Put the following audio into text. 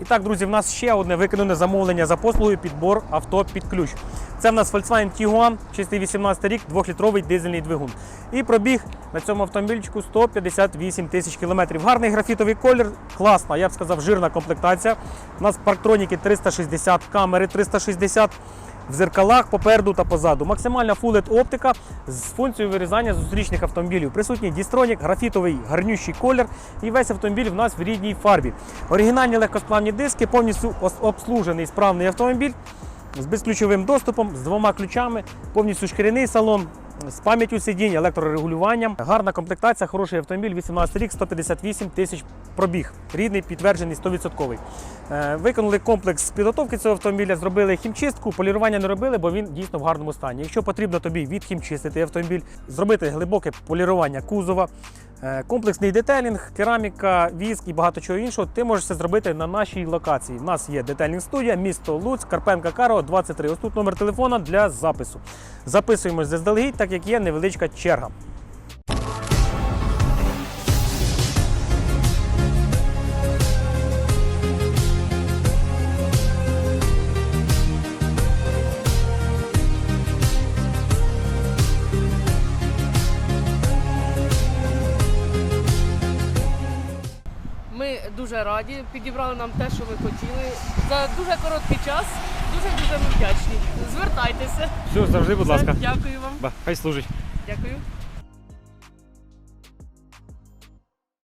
І так, друзі, в нас ще одне виконане замовлення за послугою підбор авто під ключ. Це в нас Volkswagen Tiguan, чистий 18 рік, 2-літровий дизельний двигун. І пробіг на цьому автомобільчику 158 тисяч кілометрів. Гарний графітовий колір, класна, я б сказав, жирна комплектація. У нас парктроніки 360, камери 360 в зеркалах попереду та позаду. Максимальна Full LED оптика з функцією вирізання зустрічних автомобілів. Присутній дістронік, графітовий гарнющий колір і весь автомобіль в нас в рідній фарбі. Оригінальні легкосплавні диски, повністю обслужений справний автомобіль з безключовим доступом, з двома ключами, повністю шкіряний салон. З пам'яттю сидінь, електрорегулюванням. Гарна комплектація, хороший автомобіль, 18 рік, 158 тисяч пробіг. Рідний, підтверджений, 100%. Е, Виконали комплекс підготовки цього автомобіля, зробили хімчистку, полірування не робили, бо він дійсно в гарному стані. Якщо потрібно тобі відхімчистити автомобіль, зробити глибоке полірування кузова, комплексний детелінг, кераміка, віск і багато чого іншого, ти можеш це зробити на нашій локації. У нас є детелінг студія, місто Луць, Карпенка Каро, 23. Ось тут номер телефона для запису. Записуємось заздалегідь, так як є невеличка черга. Дуже раді, підібрали нам те, що ви хотіли. За дуже короткий час. Дуже дуже ми вдячні. Звертайтеся. Все, завжди, будь ласка. Дякую вам. Ба, Хай служить. Дякую.